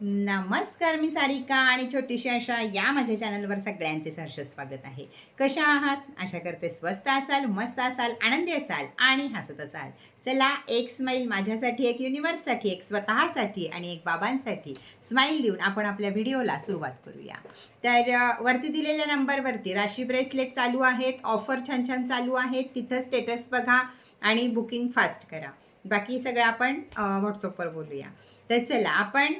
नमस्कार मी सारिका आणि छोटीशी अशा या माझ्या चॅनलवर सगळ्यांचे सहर्ष स्वागत आहे. कशा आहात? आशा करते स्वस्त असाल मस्त असाल आनंदी असाल आणि हसत असाल. चला एक स्माईल माझ्यासाठी एक युनिवर्ससाठी एक स्वतःसाठी आणि एक बाबांसाठी स्माईल देऊन आपण आपल्या व्हिडिओला सुरुवात करूया. तर वरती दिलेल्या नंबरवरती राशी ब्रेसलेट चालू आहेत ऑफर छान छान चालू आहेत तिथं स्टेटस बघा आणि बुकिंग फास्ट करा. बाकी सगळं आपण व्हॉट्सअपवर बोलूया. तर चला आपण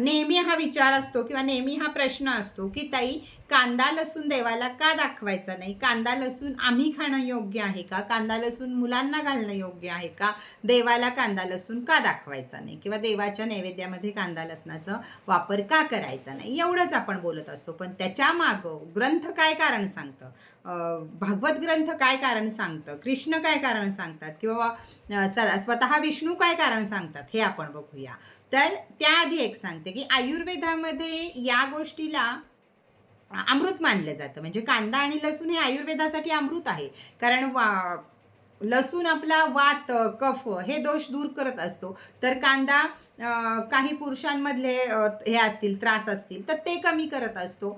नेहमी हा विचार असतो किंवा नेहमी हा प्रश्न असतो की ताई कांदा लसूण देवाला का दाखवायचा नाही? कांदा लसूण आम्ही खाणं योग्य आहे का? कांदा लसूण मुलांना घालणं योग्य आहे का? देवाला कांदा लसूण का दाखवायचा नाही? किंवा देवाच्या नैवेद्यामध्ये कांदा लसणाचा वापर का करायचा नाही? एवढंच आपण बोलत असतो. पण त्याच्या मागं ग्रंथ काय कारण सांगतं? भागवत ग्रंथ काय कारण सांगतं? कृष्ण काय कारण सांगतात? किंवा स- स्वतः विष्णू काय कारण सांगतात? हे आपण बघूया. तर त्याआधी एक सांगते की आयुर्वेदामध्ये या गोष्टीला अमृत मानलं जातं. म्हणजे कांदा आणि लसूण हे आयुर्वेदासाठी अमृत आहे. कारण वा लसूण आपला वात कफ हे दोष दूर करत असतो. तर कांदा काही पुरुषांमधले हे असतील त्रास असतील तर ते कमी करत असतो.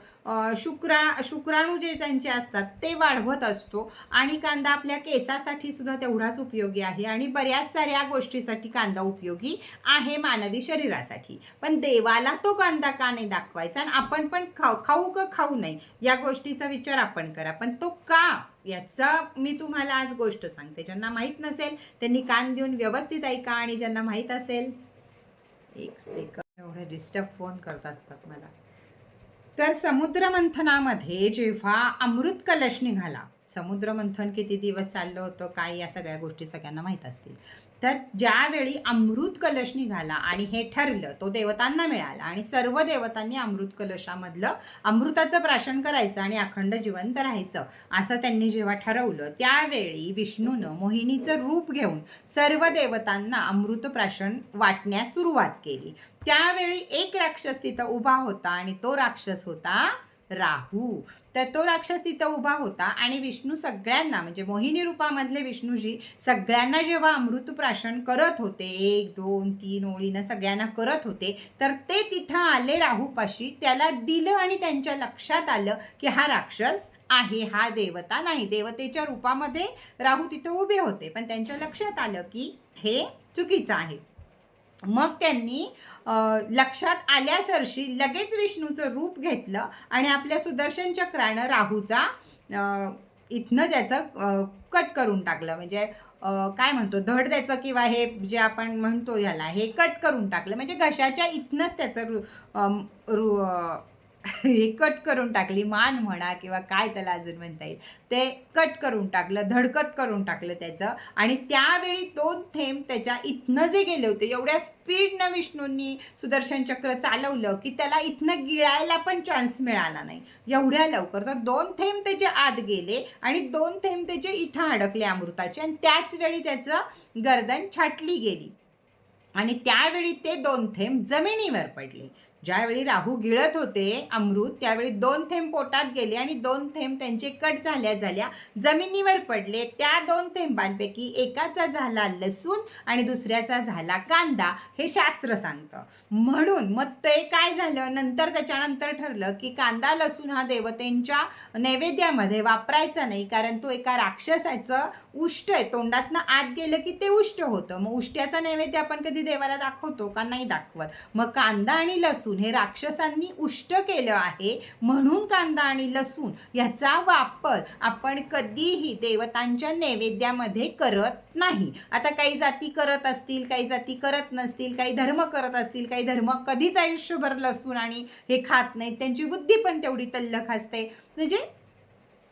शुक्रा शुक्राणू जे त्यांचे असतात ते वाढवत असतो. आणि कांदा आपल्या केसासाठी सुद्धा तेवढाच उपयोगी आहे. आणि बऱ्याच साऱ्या गोष्टीसाठी कांदा उपयोगी आहे मानवी शरीरासाठी. पण देवाला तो कांदा का नाही दाखवायचा? आणि आपण पण खाऊ खाऊ का खाऊ नाही? या गोष्टीचा विचार आपण करा. पण तो का? याचा मी तुम्हाला आज गोष्ट सांगते. ज्यांना माहीत नसेल त्यांनी कान देऊन व्यवस्थित ऐका. आणि ज्यांना माहीत असेल एक सेकंड एवढे डिस्टर्ब फोन करत असतात मला. तर समुद्र मंथनामध्ये जेव्हा अमृत कलश निघाला समुद्र मंथन किती दिवस चाललं होतं काय या सगळ्या गोष्टी सगळ्यांना माहीत असतील. तर ज्यावेळी अमृत कलश निघाला आणि हे ठरलं तो देवतांना मिळाला आणि सर्व देवतांनी अमृत कलशामधलं अमृताचं प्राशन करायचं आणि अखंड जिवंत राहायचं असं त्यांनी जेव्हा ठरवलं त्यावेळी विष्णूनं मोहिनीचं रूप घेऊन सर्व देवतांना अमृत प्राशन वाटण्यास सुरुवात केली. त्यावेळी एक राक्षस तिथं उभा होता आणि तो राक्षस होता राहू. तर तो राक्षस तिथं उभा होता आणि विष्णू सगळ्यांना म्हणजे मोहिनी रूपामधले विष्णूजी सगळ्यांना जेव्हा अमृत प्राशन करत होते एक दोन तीन ओळीनं सगळ्यांना करत होते तर ते तिथं आले राहूपाशी त्याला दिलं आणि त्यांच्या लक्षात आलं की हा राक्षस आहे हा देवता नाही. देवतेच्या रूपामध्ये राहू तिथं उभे होते पण त्यांच्या लक्षात आलं की हे चुकीचं आहे. मग त्यांनी लक्षात आल्यासरशी लगेच विष्णूचं रूप घेतलं आणि आपल्या सुदर्शन चक्रानं राहूचा इथनं त्याचं कट करून टाकलं. म्हणजे काय म्हणतो धड त्याचं किंवा हे जे आपण म्हणतो ह्याला हे कट करून टाकलं. म्हणजे घशाच्या इथनंच त्याचं रु रु हे कट करून टाकली मान म्हणा किंवा काय त्याला अजून म्हणता येईल. ते कट करून टाकलं धडकट करून टाकलं त्याचं. आणि त्यावेळी दोन थेंब त्याच्या इथनं जे गेले होते एवढ्या स्पीडनं विष्णूंनी सुदर्शन चक्र चालवलं की त्याला इथनं गिळायला पण चान्स मिळाला नाही. एवढ्या लवकर तर दोन थेंब त्याचे आत गेले आणि दोन थेंब त्याचे इथं अडकले अमृताचे आणि त्याच वेळी त्याचं गर्दन छाटली गेली. आणि त्यावेळी ते दोन थेंब जमिनीवर पडले. ज्यावेळी राहू गिळत होते अमृत त्यावेळी दोन थेंब पोटात गेले आणि दोन थेंब त्यांचे कट झाल्या झाल्या जमिनीवर पडले. त्या दोन थेंबांपैकी एकाचा झाला लसूण आणि दुसऱ्याचा झाला कांदा हे शास्त्र सांगतं. म्हणून मग ते काय झालं? नंतर त्याच्यानंतर ठरलं की कांदा लसूण हा देवतेंच्या नैवेद्यामध्ये वापरायचा नाही कारण तो एका राक्षसाचं उष्ट आहे. तोंडातनं आत गेलं की ते उष्ट होतं. मग उष्ट्याचा नैवेद्य आपण कधी देवाला दाखवतो का? नाही दाखवत. मग कांदा आणि लसूण हे राक्षसांनी उष्ट केलं आहे. म्हणून कांदा आणि लसूण याचा वापर आपण कधीही देवतांच्या नैवेद्यामध्ये करत नाही. आता काही जाती करत असतील काही जाती करत नसतील काही धर्म करत असतील काही धर्म कधीच आयुष्यभर लसूण आणि हे खात नाहीत. त्यांची बुद्धी पण तेवढी तल्लख असते. म्हणजे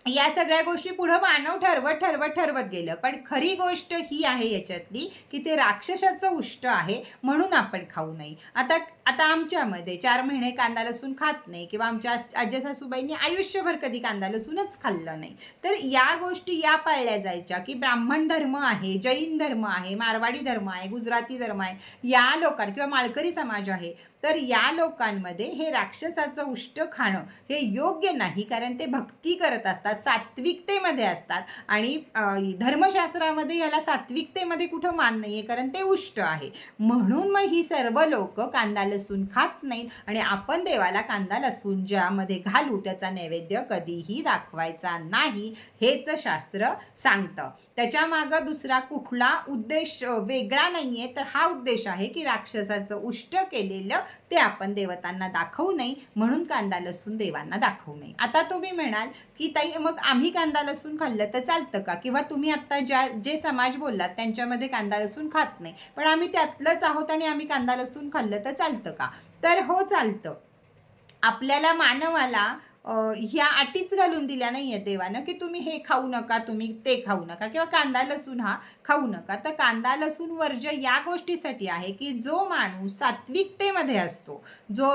या सगळ्या गोष्टी पुढं मानव ठरवत ठरवत ठरवत गेलं. पण खरी गोष्ट ही आहे याच्यातली की ते राक्षसाचं उष्ट आहे म्हणून आपण खाऊ नये आता आता आमच्यामध्ये चार महिने कांदा लसूण खात नाही किंवा आमच्या आस- आजी सासूबाईंनी आयुष्यभर कधी कांदा लसूणच खाल्लं नाही. तर या गोष्टी या पाळल्या जायच्या की ब्राह्मण धर्म आहे जैन धर्म आहे मारवाडी धर्म आहे गुजराती धर्म आहे या लोकां किंवा माळकरी समाज आहे. तर या लोकांमध्ये हे राक्षसाचं उष्ट खाणं हे योग्य नाही कारण ते भक्ती करत असतात. असतात सात्विकतेमध्ये असतात. आणि धर्मशास्त्रामध्ये याला सात्विकतेमध्ये कुठं मान नाही आहे कारण ते उष्ट आहे. म्हणून मग ही सर्व लोक कांदा लसूण खात नाहीत. आणि आपण देवाला कांदा लसूण ज्यामध्ये घालू त्याचा नैवेद्य कधीही दाखवायचा नाही हेच शास्त्र सांगतं. त्याच्यामागं दुसरा कुठला उद्देश वेगळा नाही आहे तर हा उद्देश आहे की राक्षसाचं उष्ट केलेलं ते आपण देवतांना दाखवू नये. म्हणून कांदा लसूण देवांना दाखवू नये. आता तुम्ही म्हणाल की ताई मग आम्ही कांदा लसूण खाल्लं तर चालतं का? किंवा तुम्ही आत्ता ज्या जे समाज बोललात त्यांच्यामध्ये कांदा लसूण खात नाही. पण आम्ही त्यातलंच आहोत आणि आम्ही कांदा लसूण खाल्लं तर चालतं का? तर हो चालतं. आपल्याला मानवाला ह्या अटीच घालून दिल्या नाही आहेत देवानं की तुम्ही हे खाऊ नका तुम्ही ते खाऊ नका किंवा कांदा लसूण हा खाऊ नका. तर कांदा लसूण वर्ज्य या गोष्टीसाठी आहे की जो माणूस सात्विकतेमध्ये असतो जो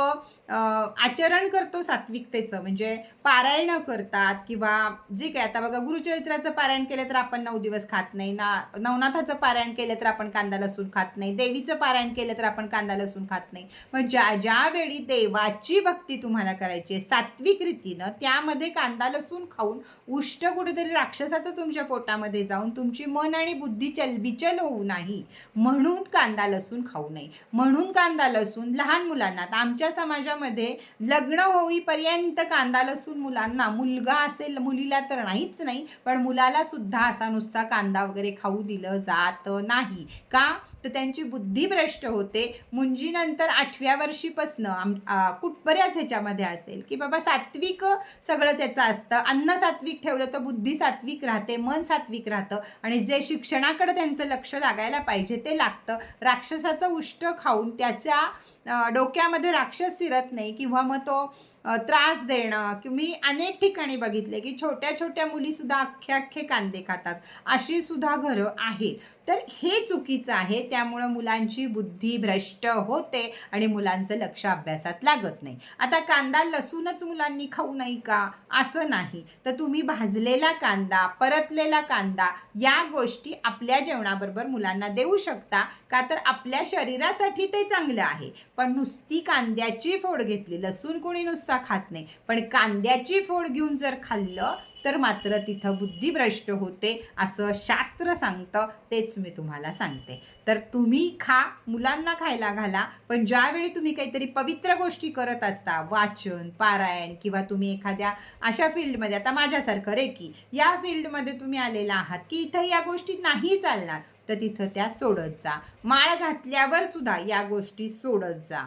आचरण करतो सात्विकतेचं. म्हणजे पारायण करतात किंवा जे काय आता बघा गुरुचरित्राचं पारायण केलं तर आपण नऊ दिवस खात नाही. ना नवनाथाचं पारायण केलं तर आपण कांदा लसूण खात नाही. देवीचं पारायण केलं तर आपण कांदा लसूण खात नाही. मग ज्या ज्यावेळी देवाची भक्ती तुम्हाला करायची आहे सात्विक रीतीनं त्यामध्ये कांदा लसूण खाऊन उष्ट कुठेतरी राक्षसाचं तुमच्या पोटामध्ये जाऊन तुमची मन आणि बुद्धी चलबिचल होऊ नाही. म्हणून कांदा लसूण खाऊ नये. म्हणून कांदा लसूण लहान मुलांना आमच्या समाजात समाजामध्ये लग्न होईपर्यंत कांदा लसूण मुलांना मुलगा असेल मुलीला तर नाहीच नाही पण मुलाला सुद्धा असा नुसता कांदा वगैरे खाऊ दिलं जात नाही. का? तर त्यांची बुद्धी भ्रष्ट होते. मुंजीनंतर आठव्या वर्षीपासनं आम कुठ बऱ्याच ह्याच्यामध्ये असेल की बाबा सात्विक सगळं त्याचं असतं. अन्न सात्विक ठेवलं तर बुद्धी सात्विक राहते मन सात्विक राहतं आणि जे शिक्षणाकडे त्यांचं लक्ष लागायला पाहिजे ते लागतं. राक्षसाचं उष्ट खाऊन त्याच्या डोक्यामध्ये राक्षस शिरत नाही किंवा मग तो त्रास देणं कि मी अनेक ठिकाणी बघितले की छोट्या छोट्या मुलीसुद्धा अख्खे अख्खे कांदे खातात. अशी सुद्धा घरं आहेत. तर हे चुकीचं आहे. त्यामुळं मुलांची बुद्धी भ्रष्ट होते आणि मुलांचं लक्ष अभ्यासात लागत नाही. आता कांदा लसूणच मुलांनी खाऊ नाही का? असं नाही. तर तुम्ही भाजलेला कांदा परतलेला कांदा या गोष्टी आपल्या जेवणाबरोबर मुलांना देऊ शकता का? तर आपल्या शरीरासाठी ते चांगलं आहे. पण नुसती कांद्याची फोड घेतली लसूण कोणी नुसता खात नाही. पण कांद्याची फोड घेऊन जर खाल्लं तर मात्र तिथं बुद्धिभ्रष्ट होते असं शास्त्र सांगतं तेच मी तुम्हाला सांगते. तर तुम्ही खा मुलांना खायला घाला पण ज्यावेळी तुम्ही काहीतरी पवित्र गोष्टी करत असता वाचन पारायण किंवा तुम्ही एखाद्या अशा फील्डमध्ये आता माझ्यासारखं रे की या फील्डमध्ये तुम्ही आलेला आहात की इथं या गोष्टी नाही चालणार तर तिथं त्या सोडत जा. माळ घातल्यावर सुद्धा या गोष्टी सोडत जा.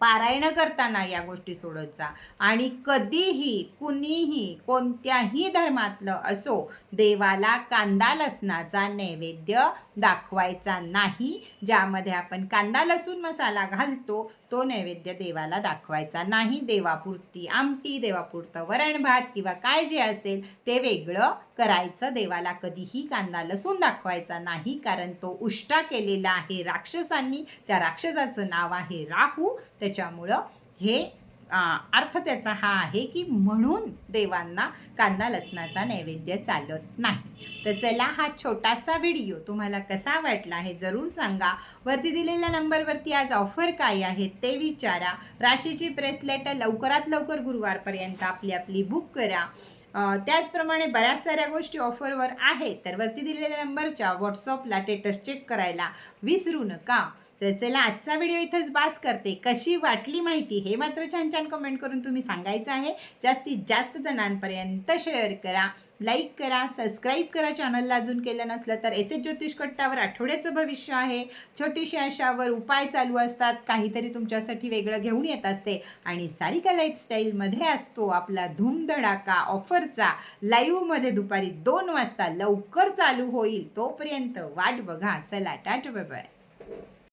पारायण करताना या गोष्टी सोडत जा. आणि कधीही कुणीही कोणत्याही धर्मातलं असो देवाला कांदा लसणाचा नैवेद्य दाखवायचा नाही ज्यामध्ये आपण कांदा लसूण मसाला घालतो तो नैवेद्य देवाला दाखवायचा नाही. देवापुरती आमटी देवापुरतं वरण भात किंवा काय जे असेल ते वेगळं करायचं. देवाला कधीही कांदा लसूण दाखवायचा नाही कारण तो उष्टा केलेला आहे राक्षसांनी. त्या राक्षसाचं नाव आहे राहू. त्याच्यामुळं हे अर्थ त्याचा हा आहे की म्हणून देवांना कांदा लसणाचा नैवेद्य चालत नाही. तर चला हा छोटासा व्हिडिओ तुम्हाला कसा वाटला हे जरूर सांगा. वरती दिलेल्या नंबरवरती आज ऑफर काय आहे ते विचारा. राशीची ब्रेसलेट लवकरात लवकर गुरुवारपर्यंत आपली आपली बुक करा. त्याचप्रमाणे बऱ्याच साऱ्या गोष्टी ऑफरवर आहेत. तर वरती दिलेल्या नंबरच्या व्हॉट्सअपला टेटस चेक करायला विसरू नका. तर चला आजचा व्हिडिओ इथंच बास करते. कशी वाटली माहिती हे मात्र छान छान कमेंट करून तुम्ही सांगायचं आहे. जास्तीत जास्त जणांपर्यंत शेअर करा लाईक करा सबस्क्राईब करा चॅनलला अजून केलं नसलं तर एस एच ज्योतिष कट्टावर आठवड्याचं भविष्य आहे. छोटीशी अशावर उपाय चालू असतात. काहीतरी तुमच्यासाठी वेगळं घेऊन येत असते. आणि सारिका लाईफस्टाईलमध्ये असतो आपला धूमधडाका ऑफरचा लाईव्हमध्ये दुपारी दोन वाजता लवकर चालू होईल. तोपर्यंत वाट बघा. चला टाट बाय